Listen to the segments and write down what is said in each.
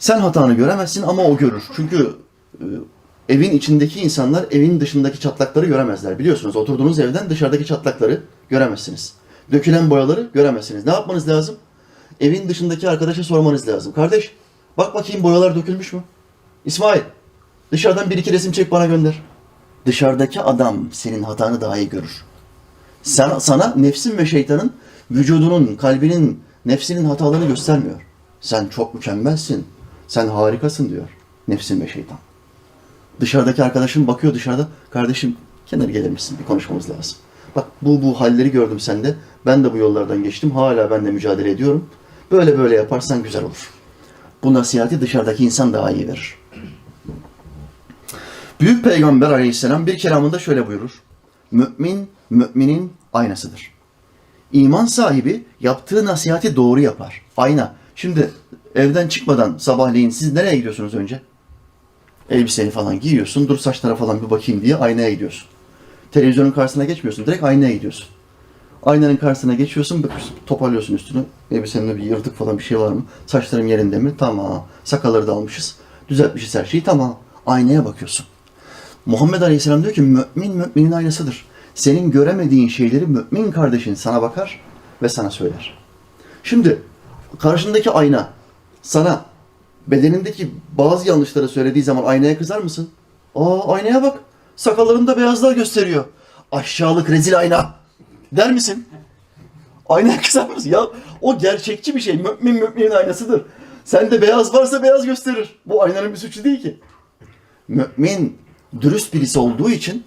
Sen hatanı göremezsin ama o görür. Çünkü e, evin içindeki insanlar evin dışındaki çatlakları göremezler. Biliyorsunuz oturduğunuz evden dışarıdaki çatlakları göremezsiniz. Dökülen boyaları göremezsiniz. Ne yapmanız lazım? Evin dışındaki arkadaşa sormanız lazım. Kardeş bak bakayım boyalar dökülmüş mü? İsmail dışarıdan bir iki resim çek bana gönder. Dışarıdaki adam senin hatanı daha iyi görür. Sana, sana nefsin ve şeytanın vücudunun, kalbinin, nefsinin hatalarını göstermiyor. Sen çok mükemmelsin. Sen harikasın diyor nefsin ve şeytan. Dışarıdaki arkadaşın bakıyor dışarıda. Kardeşim kenara gelir misin? Bir konuşmamız lazım. Bak bu bu halleri gördüm sende. Ben de bu yollardan geçtim. Hala ben de mücadele ediyorum. Böyle böyle yaparsan güzel olur. Bu nasihati dışarıdaki insan daha iyi verir. Büyük Peygamber aleyhisselam bir kelamında şöyle buyurur. Mümin, müminin aynasıdır. İman sahibi yaptığı nasihati doğru yapar. Ayna. Şimdi evden çıkmadan sabahleyin siz nereye gidiyorsunuz önce? Elbiseni falan giyiyorsun. Dur saçlara falan bir bakayım diye aynaya gidiyorsun. Televizyonun karşısına geçmiyorsun. Direkt aynaya gidiyorsun. Aynanın karşısına geçiyorsun, bakıyorsun, toparlıyorsun üstünü. Elbisemde bir yırtık falan bir şey var mı? Saçlarım yerinde mi? Tamam. Sakalları da almışız. Düzeltmişiz her şeyi. Tamam. Aynaya bakıyorsun. Muhammed Aleyhisselam diyor ki mümin müminin aynasıdır. Senin göremediğin şeyleri mümin kardeşin sana bakar ve sana söyler. Şimdi karşındaki ayna sana bedenindeki bazı yanlışları söylediği zaman aynaya kızar mısın? Aa aynaya bak. Sakallarında beyazlar gösteriyor. Aşağılık rezil ayna. Der misin? Aynaya kızar mısın? Ya o gerçekçi bir şey. Mümin müminin aynasıdır. Sende beyaz varsa beyaz gösterir. Bu aynanın bir suçu değil ki. Mümin dürüst birisi olduğu için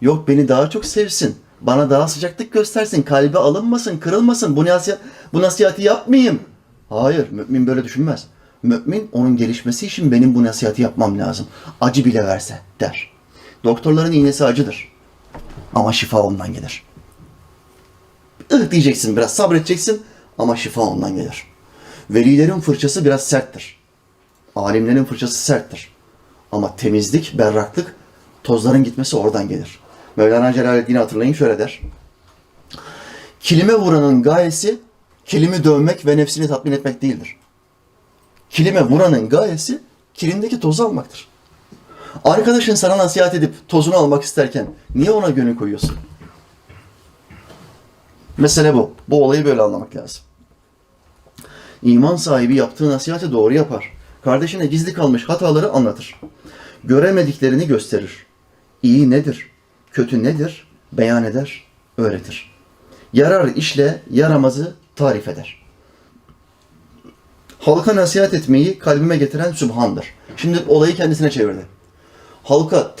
yok beni daha çok sevsin. Bana daha sıcaklık göstersin. Kalbi alınmasın, kırılmasın. Bu, nasihat, bu nasihati yapmayayım. Hayır, mümin böyle düşünmez. Mümin onun gelişmesi için benim bu nasihati yapmam lazım. Acı bile verse der. Doktorların iğnesi acıdır. Ama şifa ondan gelir. Ih diyeceksin biraz sabredeceksin ama şifa ondan gelir. Velilerin fırçası biraz serttir. Alimlerin fırçası serttir. Ama temizlik, berraklık, tozların gitmesi oradan gelir. Mevlana Celaleddin'i hatırlayın şöyle der. Kilime vuranın gayesi kilimi dövmek ve nefsini tatmin etmek değildir. Kilime vuranın gayesi kilimdeki tozu almaktır. Arkadaşın sana nasihat edip tozunu almak isterken niye ona gönül koyuyorsun? Mesele bu. Bu olayı böyle anlamak lazım. İman sahibi yaptığı nasihati doğru yapar. Kardeşine gizli kalmış hataları anlatır. Göremediklerini gösterir. İyi nedir? Kötü nedir? Beyan eder, öğretir. Yarar işle yaramazı tarif eder. Halka nasihat etmeyi kalbime getiren Sübhan'dır. Şimdi olayı kendisine çevirdi. Halka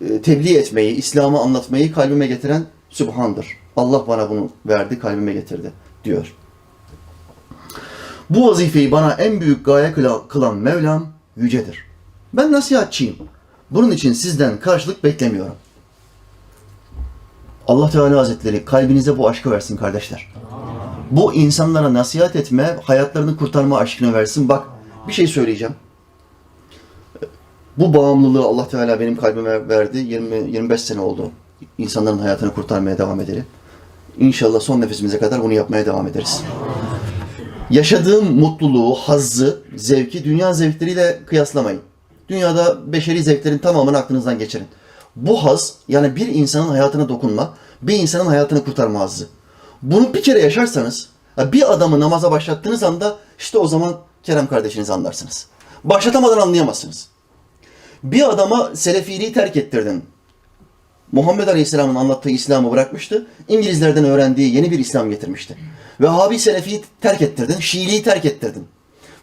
e, tebliğ etmeyi, İslam'ı anlatmayı kalbime getiren Sübhan'dır. Allah bana bunu verdi, kalbime getirdi diyor. Bu vazifeyi bana en büyük gaye kıla- kılan Mevlam yücedir. Ben nasihatçıyım. Bunun için sizden karşılık beklemiyorum. Allah Teala Hazretleri kalbinize bu aşkı versin kardeşler. Bu insanlara nasihat etme, hayatlarını kurtarma aşkını versin. Bak bir şey söyleyeceğim. Bu bağımlılığı Allah Teala benim kalbime verdi. 20 25 sene oldu. İnsanların hayatını kurtarmaya devam edelim. İnşallah son nefesimize kadar bunu yapmaya devam ederiz. Yaşadığım mutluluğu, hazzı, zevki dünya zevkleriyle kıyaslamayın. Dünyada beşeri zevklerin tamamını aklınızdan geçirin. Bu haz, yani bir insanın hayatına dokunma, bir insanın hayatını kurtarma hazzı. Bunu bir kere yaşarsanız, bir adamı namaza başlattığınız anda işte o zaman Kerem kardeşinizi anlarsınız. Başlatamadan anlayamazsınız. Bir adama selefiliği terk ettirdin. Muhammed Aleyhisselam'ın anlattığı İslam'ı bırakmıştı. İngilizlerden öğrendiği yeni bir İslam getirmişti. Vehhabi Selefi'yi terk ettirdin, Şiiliği terk ettirdin.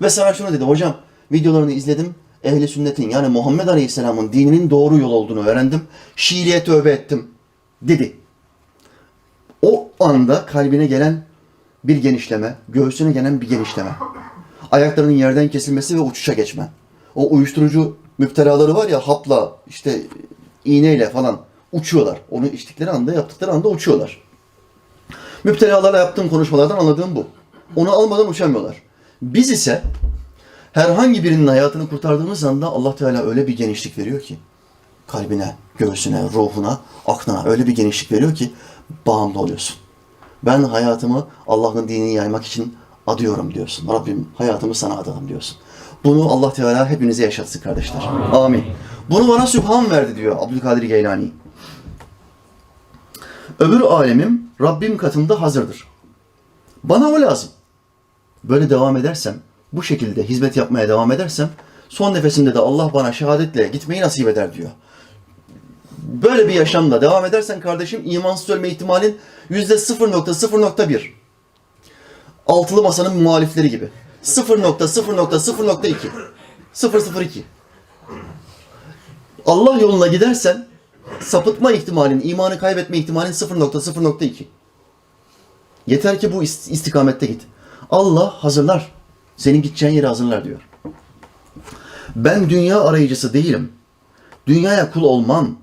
Ve sana şunu dedi, hocam videolarını izledim. Ehli sünnetin yani Muhammed Aleyhisselam'ın dininin doğru yol olduğunu öğrendim. Şiiliğe tövbe ettim dedi. O anda kalbine gelen bir genişleme, göğsüne gelen bir genişleme. Ayaklarının yerden kesilmesi ve uçuşa geçme. O uyuşturucu müptelaları var ya hapla işte iğneyle falan uçuyorlar. Onu içtikleri anda yaptıkları anda uçuyorlar. Müptelalarla yaptığım konuşmalardan anladığım bu. Onu almadan uçamıyorlar. Biz ise herhangi birinin hayatını kurtardığımız anda Allah Teala öyle bir genişlik veriyor ki kalbine, göğsüne, ruhuna, aklına öyle bir genişlik veriyor ki bağımlı oluyorsun. Ben hayatımı Allah'ın dinini yaymak için adıyorum diyorsun. Rabbim hayatımı sana adadım diyorsun. Bunu Allah Teala hepinize yaşatsın kardeşler. Amin. Bunu bana Sübhan verdi diyor Abdülkadir Geylani. Öbür alemim Rabbim katında hazırdır. Bana o lazım. Böyle devam edersem, bu şekilde hizmet yapmaya devam edersem, son nefesimde de Allah bana şehadetle gitmeyi nasip eder diyor. Böyle bir yaşamla devam edersen kardeşim imansız ölme ihtimalin yüzde 0.0.1. Altılı masanın muhalifleri gibi. 0.0.0.2. 002. Allah yoluna gidersen sapıtma ihtimalin, imanı kaybetme ihtimalin 0.0.2. Yeter ki bu ist- istikamette git. Allah hazırlar. Senin gideceğin yeri hazırlar diyor. Ben dünya arayıcısı değilim. Dünyaya kul olmam.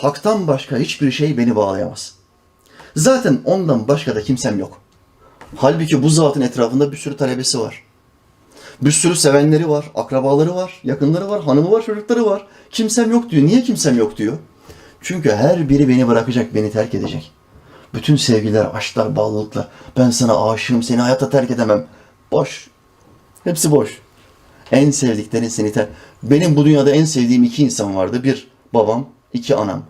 Hak'tan başka hiçbir şey beni bağlayamaz. Zaten ondan başka da kimsem yok. Halbuki bu zatın etrafında bir sürü talebesi var. Bir sürü sevenleri var, akrabaları var, yakınları var, hanımı var, çocukları var. Kimsem yok diyor. Niye kimsem yok diyor? Çünkü her biri beni bırakacak, beni terk edecek. Bütün sevgiler, aşklar, bağlılıklar. Ben sana aşığım, seni hayatta terk edemem. Boş. Hepsi boş. En sevdiklerin seni terk... Benim bu dünyada en sevdiğim iki insan vardı. Bir babam, iki anam.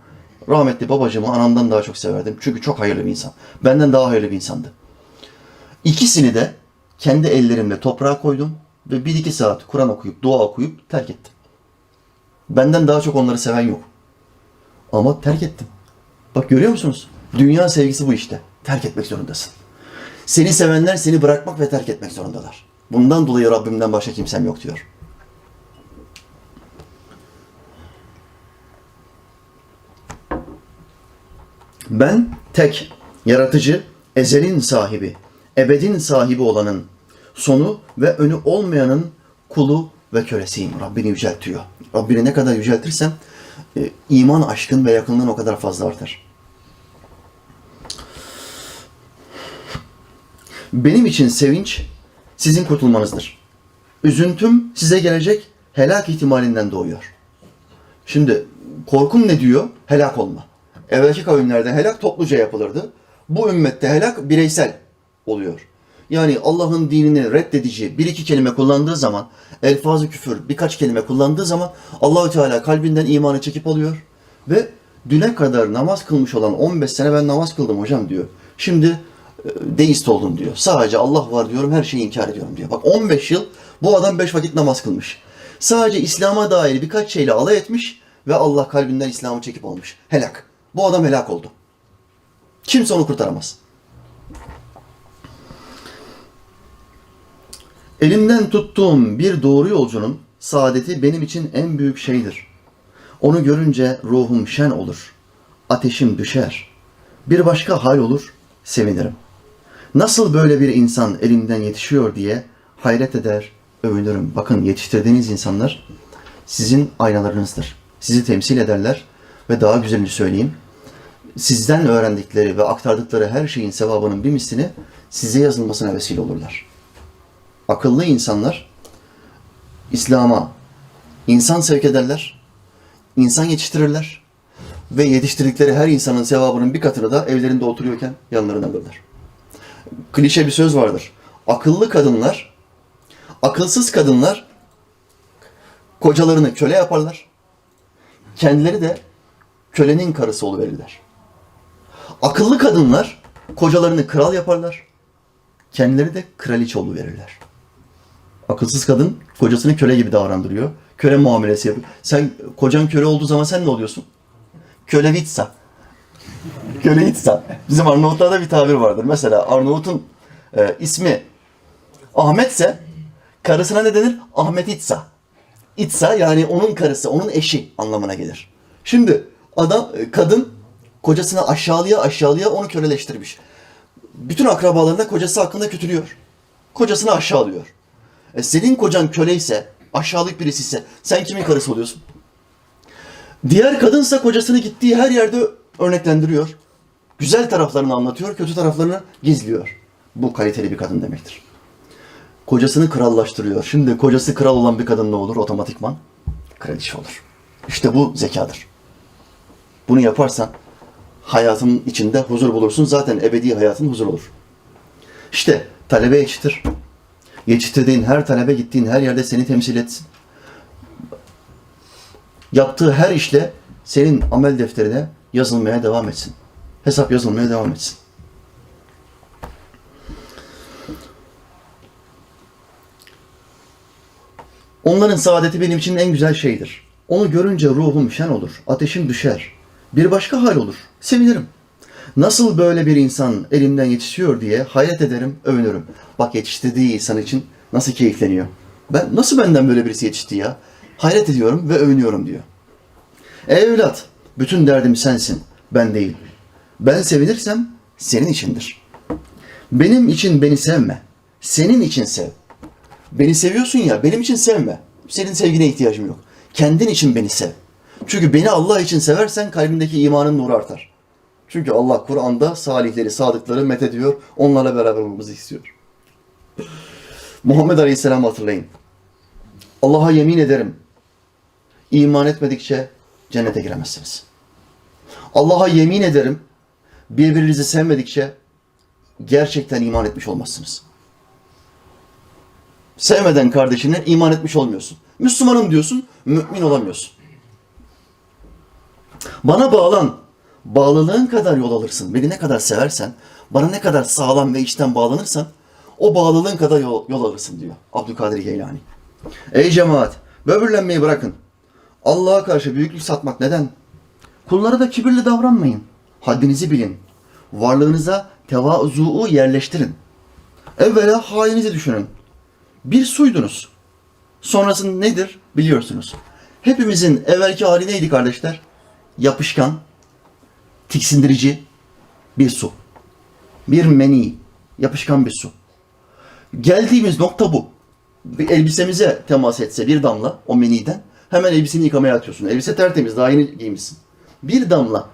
Rahmetli babacığımı anamdan daha çok severdim. Çünkü çok hayırlı bir insan. Benden daha hayırlı bir insandı. İkisini de kendi ellerimle toprağa koydum ve bir iki saat Kur'an okuyup, dua okuyup terk ettim. Benden daha çok onları seven yok. Ama terk ettim. Bak görüyor musunuz? Dünya sevgisi bu işte. Terk etmek zorundasın. Seni sevenler seni bırakmak ve terk etmek zorundalar. Bundan dolayı Rabbimden başka kimsem yok diyor. Ben tek, yaratıcı, ezelin sahibi, ebedin sahibi olanın, sonu ve önü olmayanın kulu ve kölesiyim. Rabbini yüceltiyor. Rabbini ne kadar yüceltirsen e, iman aşkın ve yakınlığın o kadar fazla artar. Benim için sevinç sizin kurtulmanızdır. Üzüntüm size gelecek helak ihtimalinden doğuyor. Şimdi korkum ne diyor? Helak olma. Evvelki kavimlerde helak topluca yapılırdı. Bu ümmette helak bireysel oluyor. Yani Allah'ın dinini reddedici bir iki kelime kullandığı zaman, elfazı küfür birkaç kelime kullandığı zaman Allahü Teala kalbinden imanı çekip alıyor ve düne kadar namaz kılmış olan 15 sene ben namaz kıldım hocam diyor. Şimdi e, deist oldum diyor. Sadece Allah var diyorum, her şeyi inkar ediyorum diyor. Bak 15 yıl bu adam 5 vakit namaz kılmış. Sadece İslam'a dair birkaç şeyle alay etmiş ve Allah kalbinden İslam'ı çekip almış. Helak. Bu adam helak oldu. Kimse onu kurtaramaz. Elimden tuttuğum bir doğru yolcunun saadeti benim için en büyük şeydir. Onu görünce ruhum şen olur. Ateşim düşer. Bir başka hal olur, sevinirim. Nasıl böyle bir insan elimden yetişiyor diye hayret eder, övünürüm. Bakın yetiştirdiğiniz insanlar sizin aynalarınızdır. Sizi temsil ederler ve daha güzelini söyleyeyim. Sizden öğrendikleri ve aktardıkları her şeyin sevabının bir mislini size yazılmasına vesile olurlar. Akıllı insanlar İslam'a insan sevk ederler, insan yetiştirirler ve yetiştirdikleri her insanın sevabının bir katını da evlerinde oturuyorken yanlarına alırlar. Klişe bir söz vardır. Akıllı kadınlar, akılsız kadınlar kocalarını köle yaparlar. Kendileri de kölenin karısı oluverirler. Akıllı kadınlar kocalarını kral yaparlar. Kendileri de kraliçe oluverirler. Akılsız kadın kocasını köle gibi davrandırıyor. Köle muamelesi yapıyor. Sen kocan köle olduğu zaman sen ne oluyorsun? Köle vitsa. köle vitsa. Bizim Arnavutlarda bir tabir vardır. Mesela Arnavut'un e, ismi Ahmetse karısına ne denir? Ahmet İtsa. İtsa yani onun karısı, onun eşi anlamına gelir. Şimdi adam, e, kadın kocasını aşağılıya aşağılıya onu köleleştirmiş. Bütün akrabalarına kocası hakkında kötülüyor. Kocasını aşağılıyor. E senin kocan köleyse, aşağılık birisi ise sen kimin karısı oluyorsun? Diğer kadınsa kocasını gittiği her yerde örneklendiriyor. Güzel taraflarını anlatıyor, kötü taraflarını gizliyor. Bu kaliteli bir kadın demektir. Kocasını krallaştırıyor. Şimdi kocası kral olan bir kadın ne olur otomatikman? Kraliçe olur. İşte bu zekadır. Bunu yaparsan hayatın içinde huzur bulursun. Zaten ebedi hayatın huzur olur. İşte talebe yetiştir, Yetiştirdiğin her talebe gittiğin her yerde seni temsil etsin. Yaptığı her işle senin amel defterine yazılmaya devam etsin. Hesap yazılmaya devam etsin. Onların saadeti benim için en güzel şeydir. Onu görünce ruhum şen olur, ateşim düşer. Bir başka hal olur, sevinirim. Nasıl böyle bir insan elimden yetişiyor diye hayret ederim, övünürüm. Bak yetiştirdiği insan için nasıl keyifleniyor. Ben nasıl benden böyle birisi yetişti ya? Hayret ediyorum ve övünüyorum diyor. Ey evlat, bütün derdim sensin, ben değil. Ben sevinirsem senin içindir. Benim için beni sevme, senin için sev. Beni seviyorsun ya, benim için sevme. Senin sevgine ihtiyacım yok. Kendin için beni sev. Çünkü beni Allah için seversen kalbindeki imanın nuru artar. Çünkü Allah Kur'an'da salihleri, sadıkları met ediyor. Onlarla beraber olmamızı istiyor. Muhammed Aleyhisselam hatırlayın. Allah'a yemin ederim. iman etmedikçe cennete giremezsiniz. Allah'a yemin ederim. Birbirinizi sevmedikçe gerçekten iman etmiş olmazsınız. Sevmeden kardeşine iman etmiş olmuyorsun. Müslümanım diyorsun, mümin olamıyorsun. Bana bağlan. Bağlılığın kadar yol alırsın. Beni ne kadar seversen, bana ne kadar sağlam ve içten bağlanırsan, o bağlılığın kadar yol, yol alırsın diyor Abdülkadir Geylani. Ey cemaat, böbürlenmeyi bırakın. Allah'a karşı büyüklük satmak neden? Kullara da kibirli davranmayın. Haddinizi bilin. Varlığınıza tevazu'u yerleştirin. Evvela halinizi düşünün. Bir suydunuz. Sonrası nedir biliyorsunuz. Hepimizin evvelki hali neydi kardeşler? Yapışkan, tiksindirici bir su. Bir meni, yapışkan bir su. Geldiğimiz nokta bu. Bir elbisemize temas etse bir damla o meniden hemen elbiseni yıkamaya atıyorsun. Elbise tertemiz, daha yeni giymişsin. Bir damla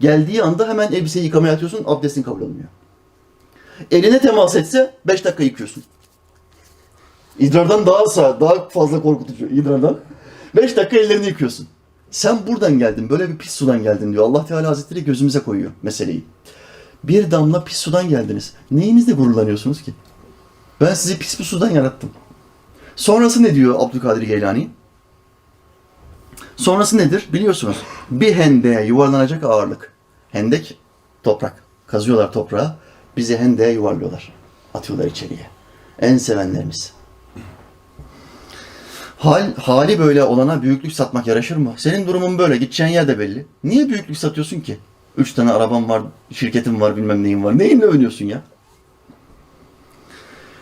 geldiği anda hemen elbiseyi yıkamaya atıyorsun, abdestin kabul olmuyor. Eline temas etse 5 dakika yıkıyorsun. İdrardan daha sağ, daha fazla korkutucu idrardan. 5 dakika ellerini yıkıyorsun. Sen buradan geldin, böyle bir pis sudan geldin diyor. Allah Teala Hazretleri gözümüze koyuyor meseleyi. Bir damla pis sudan geldiniz. Neyinizle gururlanıyorsunuz ki? Ben sizi pis bir sudan yarattım. Sonrası ne diyor Abdülkadir Geylani? Sonrası nedir? Biliyorsunuz. Bir hendeğe yuvarlanacak ağırlık. Hendek toprak. Kazıyorlar toprağa. Bizi hendeğe yuvarlıyorlar. Atıyorlar içeriye. En sevenlerimiz. Hal, hali böyle olana büyüklük satmak yaraşır mı? Senin durumun böyle. Gideceğin yer de belli. Niye büyüklük satıyorsun ki? Üç tane arabam var, şirketim var, bilmem neyin var. Neyinle övünüyorsun ya?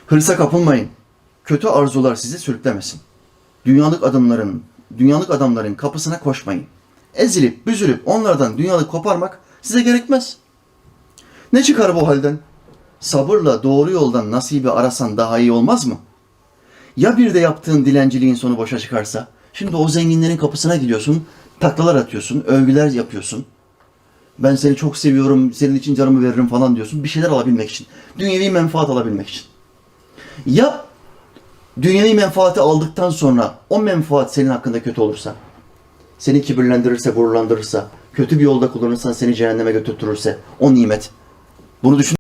Hırsa kapılmayın. Kötü arzular sizi sürüklemesin. Dünyalık adamların, dünyalık adamların kapısına koşmayın. Ezilip, büzülüp onlardan dünyalık koparmak size gerekmez. Ne çıkar bu halden? Sabırla doğru yoldan nasibi arasan daha iyi olmaz mı? Ya bir de yaptığın dilenciliğin sonu boşa çıkarsa? Şimdi o zenginlerin kapısına gidiyorsun, taklalar atıyorsun, övgüler yapıyorsun. Ben seni çok seviyorum, senin için canımı veririm falan diyorsun. Bir şeyler alabilmek için. Dünyevi menfaat alabilmek için. Ya dünyevi menfaati aldıktan sonra o menfaat senin hakkında kötü olursa, seni kibirlendirirse, gururlandırırsa, kötü bir yolda kullanırsan seni cehenneme götürtürürse o nimet. Bunu düşün.